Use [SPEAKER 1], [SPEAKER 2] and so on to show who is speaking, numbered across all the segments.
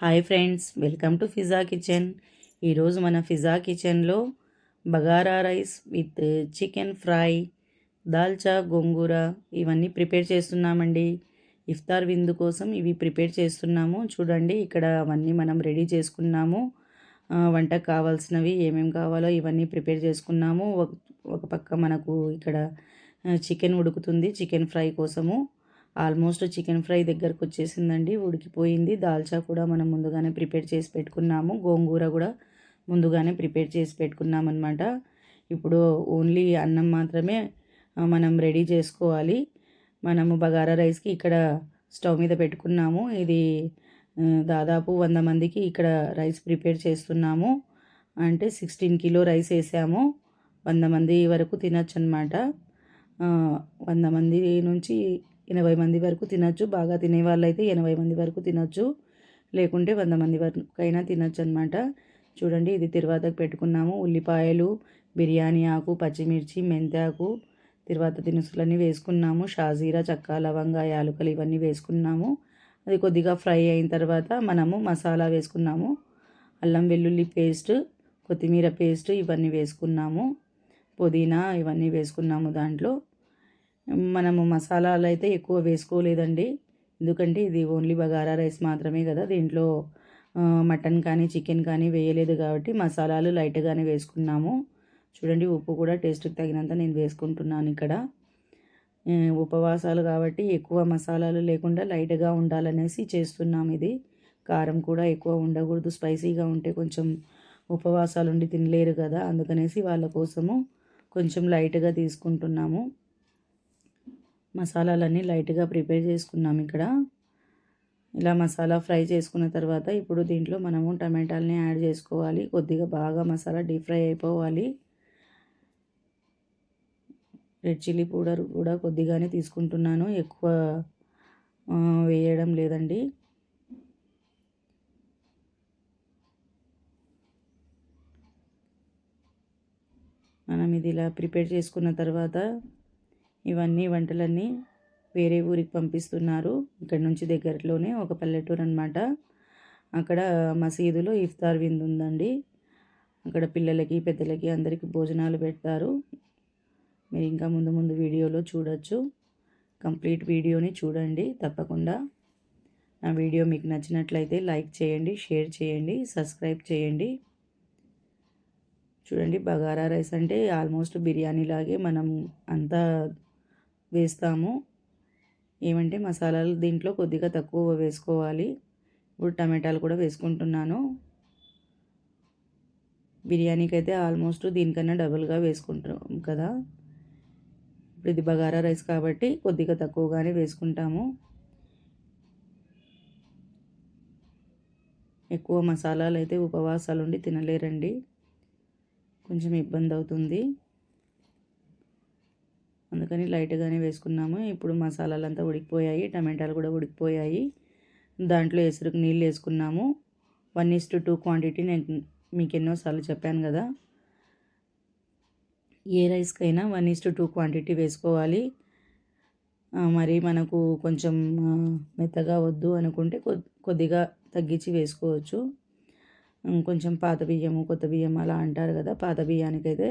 [SPEAKER 1] Hi friends welcome to Fiza kitchen. ఈరోజు మన ఫిజా కిచెన్లో bagara rice with chicken fry dalcha gongura ఇవన్నీ prepare చేస్తున్నామండి. ఇఫ్తార్ విందు కోసం ఇవి ప్రిపేర్ చేస్తున్నాము. చూడండి ఇక్కడ అవన్నీ మనం రెడీ చేసుకున్నాము. వంట వంటకు కావాల్సినవి ఏమేమి కావాలో ఇవన్నీ ప్రిపేర్ చేసుకున్నాము. ఒక ఒక పక్క మనకు ఇక్కడ చికెన్ ఉడుకుతుంది చికెన్ ఫ్రై కోసము. ఆల్మోస్ట్ చికెన్ ఫ్రై దగ్గరకు వచ్చేసిందండి ఉడికిపోయింది. దాల్చా కూడా మనం ముందుగానే ప్రిపేర్ చేసి పెట్టుకున్నాము. గోంగూర కూడా ముందుగానే ప్రిపేర్ చేసి పెట్టుకున్నాం అనమాట ఇప్పుడు ఓన్లీ అన్నం మాత్రమే మనం రెడీ చేసుకోవాలి. మనము బగారా రైస్కి ఇక్కడ స్టవ్ మీద పెట్టుకున్నాము. ఇది దాదాపు వంద మందికి ఇక్కడ రైస్ ప్రిపేర్ చేస్తున్నాము. అంటే సిక్స్టీన్ కిలో రైస్ వేసాము. వంద మంది వరకు తినచ్చు అనమాట వంద మంది నుంచి ఎనభై మంది వరకు తినచ్చు. బాగా తినే వాళ్ళైతే ఎనభై మంది వరకు తినచ్చు. లేకుంటే వంద మంది వరకు అయినా తినచ్చు అనమాట చూడండి ఇది తిరువాతకు పెట్టుకున్నాము. ఉల్లిపాయలు బిర్యానీ ఆకు పచ్చిమిర్చి మెంతాకు తిరువాత దినుసులన్నీ వేసుకున్నాము. షాజీరా చక్క లవంగా యాలకులు ఇవన్నీ వేసుకున్నాము. అది కొద్దిగా ఫ్రై అయిన తర్వాత మనము మసాలా వేసుకున్నాము. అల్లం వెల్లుల్లి పేస్ట్ కొత్తిమీర పేస్ట్ ఇవన్నీ వేసుకున్నాము. పుదీనా ఇవన్నీ వేసుకున్నాము దాంట్లో. మనము మసాలాలు అయితే ఎక్కువ వేసుకోలేదండి. ఎందుకంటే ఇది ఓన్లీ బగారా రైస్ మాత్రమే కదా. దీంట్లో మటన్ కానీ చికెన్ కానీ వేయలేదు కాబట్టి మసాలాలు లైట్గానే వేసుకున్నాము. చూడండి ఉప్పు కూడా టేస్ట్కి తగినంత నేను వేసుకుంటున్నాను ఇక్కడ. ఉపవాసాలు కాబట్టి ఎక్కువ మసాలాలు లేకుండా లైట్గా ఉండాలనేసి చేస్తున్నాం ఇది. కారం కూడా ఎక్కువ ఉండకూడదు. స్పైసీగా ఉంటే కొంచెం ఉపవాసాలు ఉండి తినలేరు కదా. అందుకనేసి వాళ్ళ కోసము కొంచెం లైట్గా తీసుకుంటున్నాము. మసాలాలన్నీ లైట్గా ప్రిపేర్ చేసుకున్నాం ఇక్కడ. ఇలా మసాలా ఫ్రై చేసుకున్న తర్వాత ఇప్పుడు దీంట్లో మనము టమాటాలని యాడ్ చేసుకోవాలి. కొద్దిగా బాగా మసాలా డీప్ ఫ్రై అయిపోవాలి. రెడ్ చిల్లీ పౌడర్ కూడా కొద్దిగానే తీసుకుంటున్నాను. ఎక్కువ వేయడం లేదండి. మనం ఇది ఇలా ప్రిపేర్ చేసుకున్న తర్వాత ఇవన్నీ వంటలన్నీ వేరే ఊరికి పంపిస్తున్నారు. ఇక్కడ నుంచి దగ్గరలోనే ఒక పల్లెటూరు అనమాట అక్కడ మసీదులో ఇఫ్తార్ విందు ఉందండి. అక్కడ పిల్లలకి పెద్దలకి అందరికీ భోజనాలు పెడతారు. మీరు ఇంకా ముందు ముందు వీడియోలో చూడొచ్చు. కంప్లీట్ వీడియోని చూడండి తప్పకుండా. నా వీడియో మీకు నచ్చినట్లయితే లైక్ చేయండి షేర్ చేయండి సబ్స్క్రైబ్ చేయండి. చూడండి బగారా రైస్ అంటే ఆల్మోస్ట్ బిర్యానీ లాగే మనం అంతా వేస్తాము. ఏమంటే మసాలాలు దీంట్లో కొద్దిగా తక్కువ వేసుకోవాలి. ఇప్పుడు టమాటాలు కూడా వేసుకుంటున్నాను. బిర్యానీకి అయితే ఆల్మోస్ట్ దీనికన్నా డబుల్గా వేసుకుంటాం కదా. ఇప్పుడు ఇది బగారా రైస్ కాబట్టి కొద్దిగా తక్కువగానే వేసుకుంటాము. ఎక్కువ మసాలాలు అయితే ఉపవాసాలు ఉండి తినలేరండి. కొంచెం ఇబ్బంది అవుతుంది. అందుకని లైట్గానే వేసుకున్నాము. ఇప్పుడు మసాలాలు అంతా ఉడికిపోయాయి. టమాటాలు కూడా ఉడికిపోయాయి. దాంట్లో ఎసురుకు నీళ్ళు వేసుకున్నాము. One is to two quantity నేను మీకు ఎన్నోసార్లు చెప్పాను కదా. ఏ రైస్కైనా one is to two quantity వేసుకోవాలి. మరి మనకు కొంచెం మెత్తగా వద్దు అనుకుంటే కొద్దిగా తగ్గించి వేసుకోవచ్చు. కొంచెం పాత బియ్యము కొత్త బియ్యం అలా అంటారు కదా పాత బియ్యానికైతే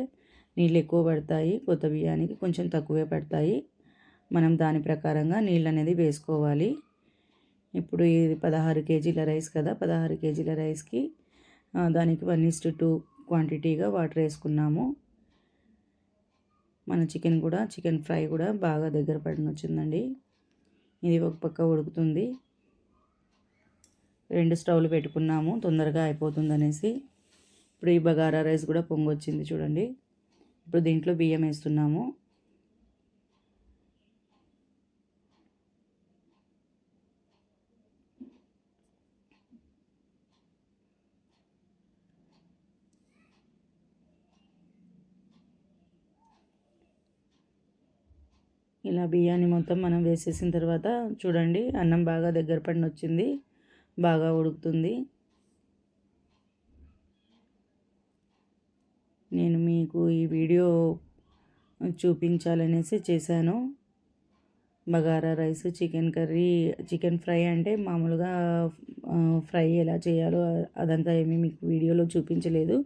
[SPEAKER 1] నీళ్ళు ఎక్కువ పడతాయి కొత్త బియ్యానికి కొంచెం తక్కువే పడతాయి. మనం దాని ప్రకారంగా నీళ్ళు అనేది వేసుకోవాలి. ఇప్పుడు ఇది పదహారు కేజీల రైస్ కదా పదహారు కేజీల రైస్కి దానికి వన్ ఇస్ట్ టూ క్వాంటిటీగా వాటర్ వేసుకున్నాము. మన చికెన్ కూడా చికెన్ ఫ్రై కూడా బాగా దగ్గర పడిన వచ్చిందండి. ఇది ఒక పక్క ఉడుకుతుంది. రెండు స్టవ్లు పెట్టుకున్నాము తొందరగా అయిపోతుంది అనేసి ఇప్పుడు ఈ బగారా రైస్ కూడా పొంగొచ్చింది చూడండి. ఇప్పుడు దీంట్లో బియ్యం వేస్తున్నాము. ఇలా బియ్యాన్ని మొత్తం మనం వేసేసిన తర్వాత చూడండి అన్నం బాగా దగ్గర పడిన వచ్చింది బాగా ఉడుకుతుంది. నేను మీకు ఈ వీడియో చూపించాలనేసి చేశాను. Bagara rice chicken curry chicken fry అంటే మామూలుగా ఫ్రై ఎలా చేయాలో అదంతా ఏమీ మీకు వీడియోలో చూపించలేదు.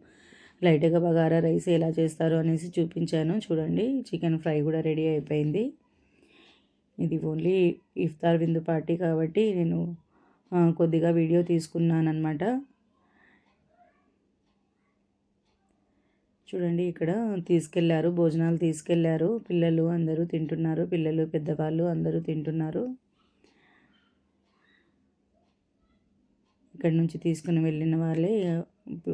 [SPEAKER 1] లైట్గా బగారా రైస్ ఎలా చేస్తారు అనేసి చూపించాను. చూడండి చికెన్ ఫ్రై కూడా రెడీ అయిపోయింది. ఇది ఓన్లీ ఇఫ్తార్ విందు పార్టీ కాబట్టి నేను కొద్దిగా వీడియో తీసుకున్నాను అనమాట చూడండి ఇక్కడ తీసుకెళ్ళారు భోజనాలు తీసుకెళ్ళారు. పిల్లలు అందరూ తింటున్నారు పిల్లలు పెద్దవాళ్ళు అందరూ తింటున్నారు. ఇక్కడ నుంచి తీసుకుని వెళ్ళిన వాళ్ళే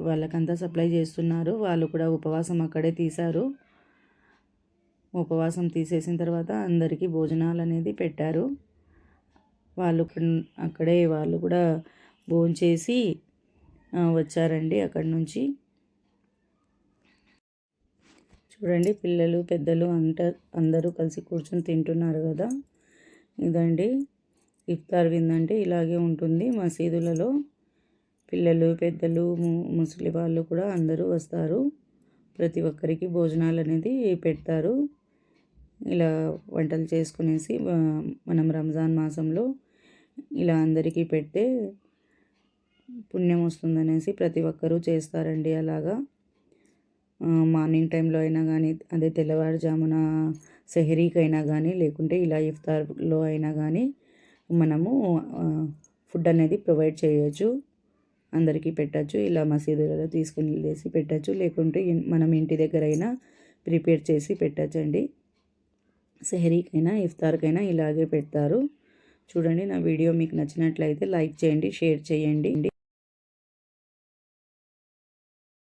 [SPEAKER 1] వాళ్ళకంతా సప్లై చేస్తున్నారు. వాళ్ళు కూడా ఉపవాసం అక్కడే తీశారు. ఉపవాసం తీసేసిన తర్వాత అందరికీ భోజనాలు అనేది పెట్టారు. వాళ్ళు అక్కడే వాళ్ళు కూడా భోంచేసి వచ్చారండి అక్కడి నుంచి. చూడండి పిల్లలు పెద్దలు అంట అందరూ కలిసి కూర్చొని తింటున్నారు కదా. ఇదండి ఇఫ్తార్ విందంటే ఇలాగే ఉంటుంది. మసీదులలో పిల్లలు పెద్దలు ము- ముసలి వాళ్ళు కూడా అందరూ వస్తారు. ప్రతి ఒక్కరికి భోజనాలు అనేది పెడతారు. ఇలా వంటలు చేసుకునేసి మనం రంజాన్ మాసంలో ఇలా అందరికీ పెడితే పుణ్యం వస్తుందనేసి ప్రతి ఒక్కరూ చేస్తారండి అలాగా. మార్నింగ్ టైంలో అయినా కానీ అదే తెల్లవారుజామున సెహరీకైనా కానీ లేకుంటే ఇలా ఇఫ్తార్లో అయినా కానీ మనము ఫుడ్ అనేది ప్రొవైడ్ చేయొచ్చు. అందరికీ పెట్టచ్చు. ఇలా మసీదులలో తీసుకుని వెళ్ళేసి పెట్టచ్చు. లేకుంటే మనం ఇంటి దగ్గర అయినా ప్రిపేర్ చేసి పెట్టచ్చండి. సెహరీకైనా ఇఫ్తార్కైనా ఇలాగే పెడతారు. చూడండి నా వీడియో మీకు నచ్చినట్లయితే లైక్ చేయండి షేర్ చేయండి.